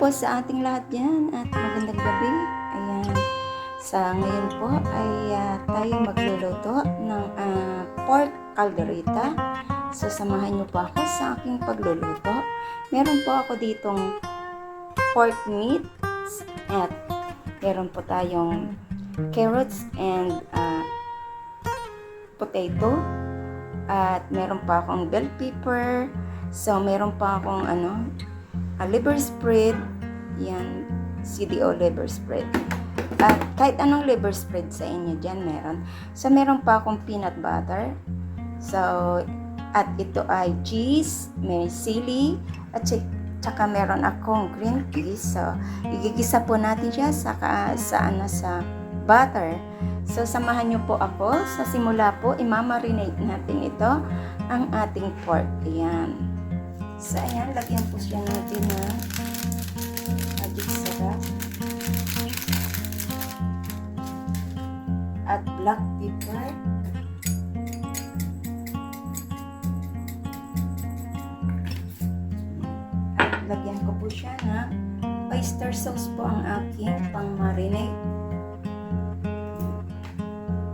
po sa ating lahat dyan at magandang gabi. Ayan. Sa ngayon po ay ah, tayo magluluto ng ah, pork caldereta. So samahan niyo po ako sa aking pagluluto. Meron po ako ditong pork meat at meron po tayong carrots and ah, potato at meron pa akong bell pepper. So meron pa akong ano a liver spread. Yan, CDO liver spread. At kahit anong liver spread sa inyo dyan meron. So, meron pa akong peanut butter. So, at ito ay cheese, may sili, at tsaka meron akong green peas. So, igigisa po natin siya sa, sa, ano, sa butter. So, samahan niyo po ako. Sa simula po, imamarinate natin ito, ang ating pork. Ayan. So, ayan, lagyan po siya natin ng magic sarap. At black pepper. At lagyan ko po siya na oyster sauce po ang aking pang marinate.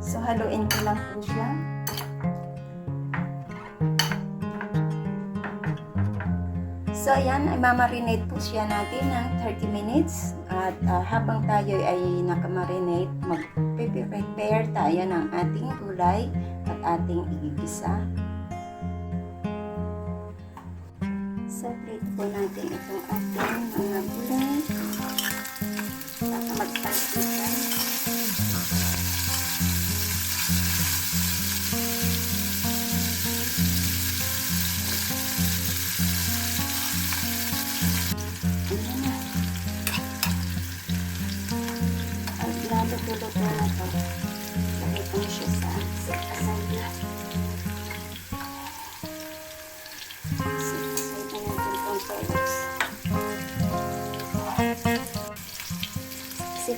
So, haluin ko lang po siya. So, ayan, ay mamarinate po siya natin ng 30 minutes. At ah, habang tayo ay nakamarinate, mag-prepare tayo ng ating gulay at ating igigisa. So, plate po natin itong ating mga gulay. Baka magpansikan.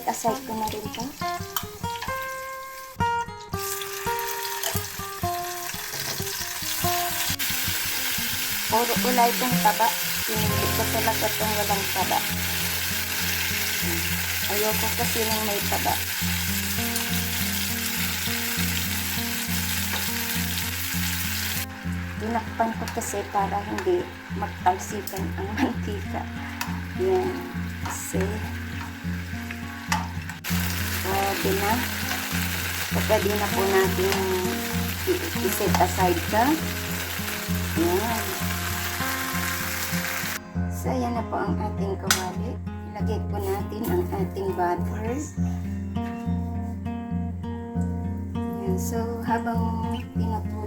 Aside ko na rin to. Puro wala itong taba. Pinili ko talaga itong walang taba. Ayoko kasi nang may taba. Tinakpan ko kasi para hindi magtalsikan ang mantika. Yan. Kasi pwede na. Pwede na po natin i-set aside ka. Yan. So, ayan na po ang ating kawali. Ilagay po natin ang ating butter. Yan. So, habang pinatunaw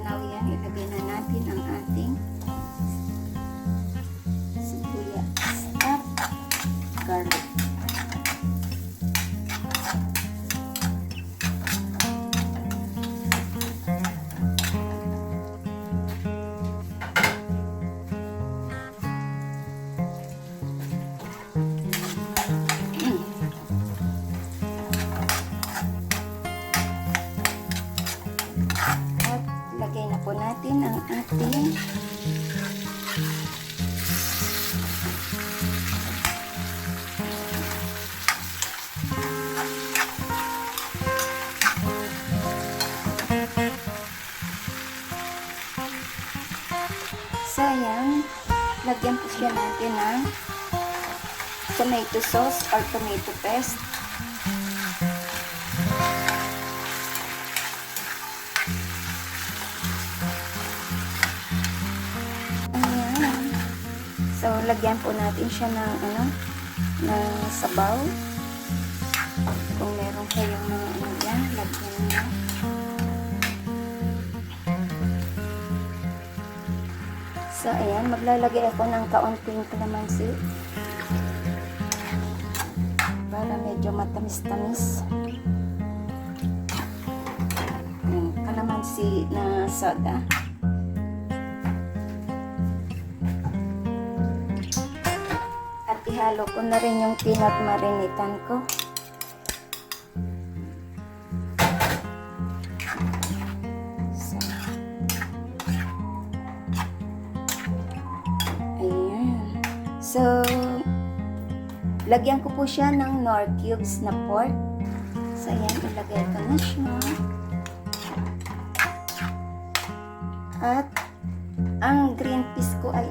Lagyan po siya natin ng tomato sauce or tomato paste. Ayan. So, lagyan po natin siya ng ano, ng sabaw. Kung meron kayong mga ano yan, lagyan nyo. So, ayan, maglalagay ako ng kaunting kalamansi. Para medyo matamis-tamis. Ayan, kalamansi na soda. At ihalo ko na rin yung peanut marinitan ko. So, lagyan ko po siya ng nor cubes na pork. So, ayan, ilagay ko na siya. At, ang green peas ko ay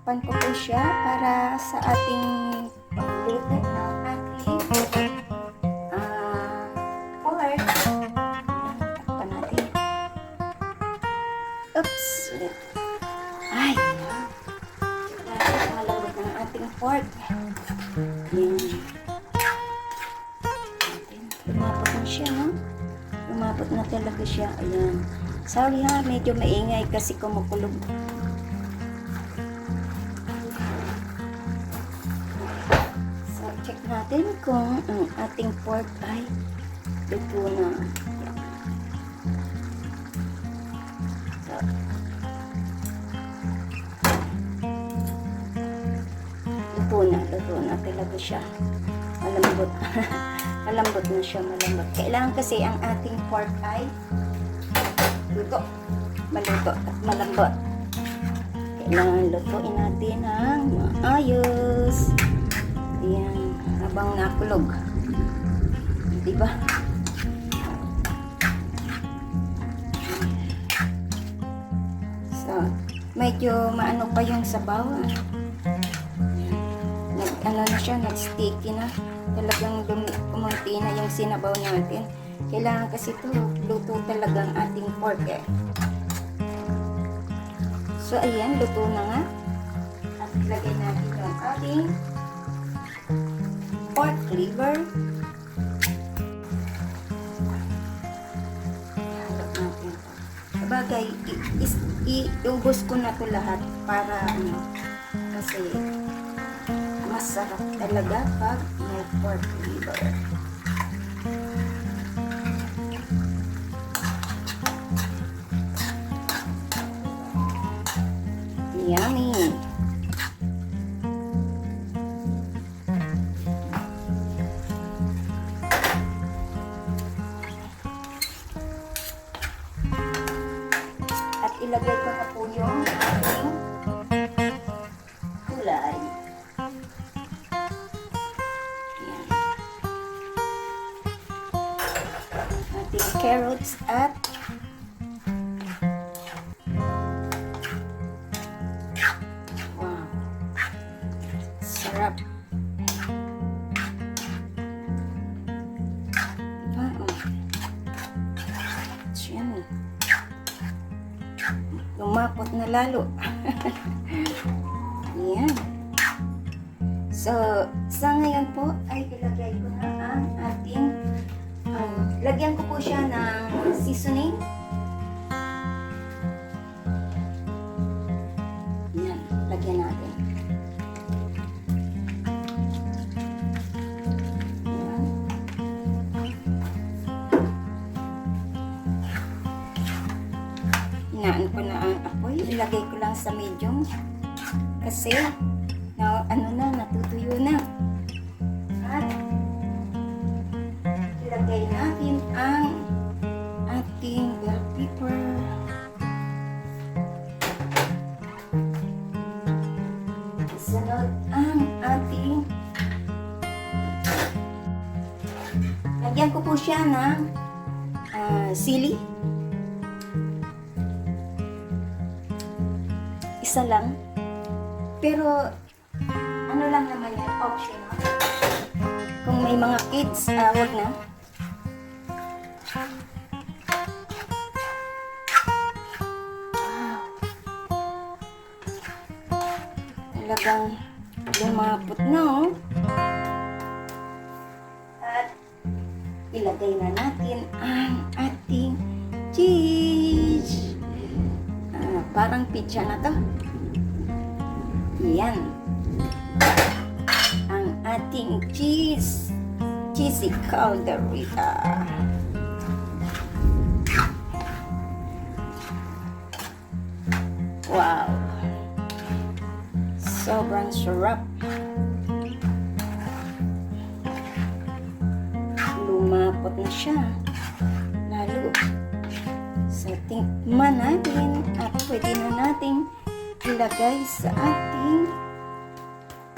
takpan ko po siya para sa ating pagluto ng ating ah pork. Takpan natin. Oops! Ay! Malambot ng ating pork. Yan. Lumapot na siya, no? Lumapot na talaga siya. Ayan. Sorry ha, medyo maingay kasi kumukulog. Natin kung ang ating pork ay luto na. So, luto na, luto na talaga siya. Malambot. malambot na siya, malambot. Kailangan kasi ang ating pork ay luto. Maluto at malambot. Kailangan lutuin natin ng maayos. Ayan, habang nakulog. Di ba? So, medyo maano pa yung sabaw. ah. Nag, ano na siya, nag-sticky na. Talagang kumunti na yung sinabaw natin. Kailangan kasi to luto talaga ang ating pork eh. So, ayan, luto na nga. At ilagay natin yung ating pork liver. Halap natin to. Sabagay, iubos ko na to lahat para ano, kasi masarap talaga pag may pork liver. Ilagay ko na po yung ating kulay. Yan. Carrots at wow. Sarap. Lalo. Yan. So, sa ngayon po ay ilagay ko na ang ating um, lagyan ko po siya ng seasoning. Apoy. Ilagay ko lang sa medium. Kasi, na, ano na, natutuyo na. At, ilagay natin ang ating black pepper. Sunod ang ating Lagyan ko po siya ng ah, sili. Isa lang. Pero, ano lang naman yan, optional. Kung may mga kids, ah, wag na. Talagang lumapot na, oh. At, ilagay na natin ang ating parang pizza na to. Yan. Ang ating cheese. Cheesy calderita. Wow! Sobrang sarap. Lumapot na siya. Lalo. So, tikman natin at pwede na nating ilagay sa ating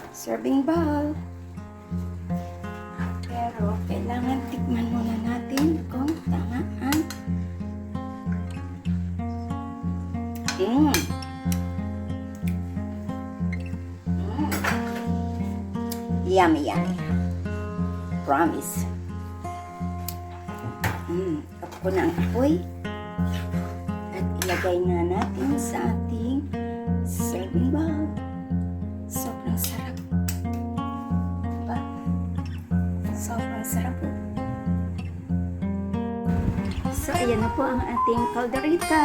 serving bowl. Pero, kailangan tikman muna natin kung tama ang Mm. Mm. Yummy, yummy. Promise. Mm. Up ko na ang apoy. Ilagay na natin sa ating serving bowl. Sobrang sarap. Diba? Sobrang sarap po. So, ayan na po ang ating calderita.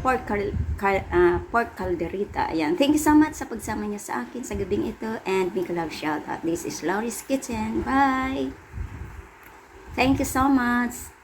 Pork, cal- cal- ah, pork calderita. Ayan. Thank you so much sa pagsama niyo sa akin sa gabing ito. And big love shout out. This is Laurie's Kitchen. Bye! Thank you so much.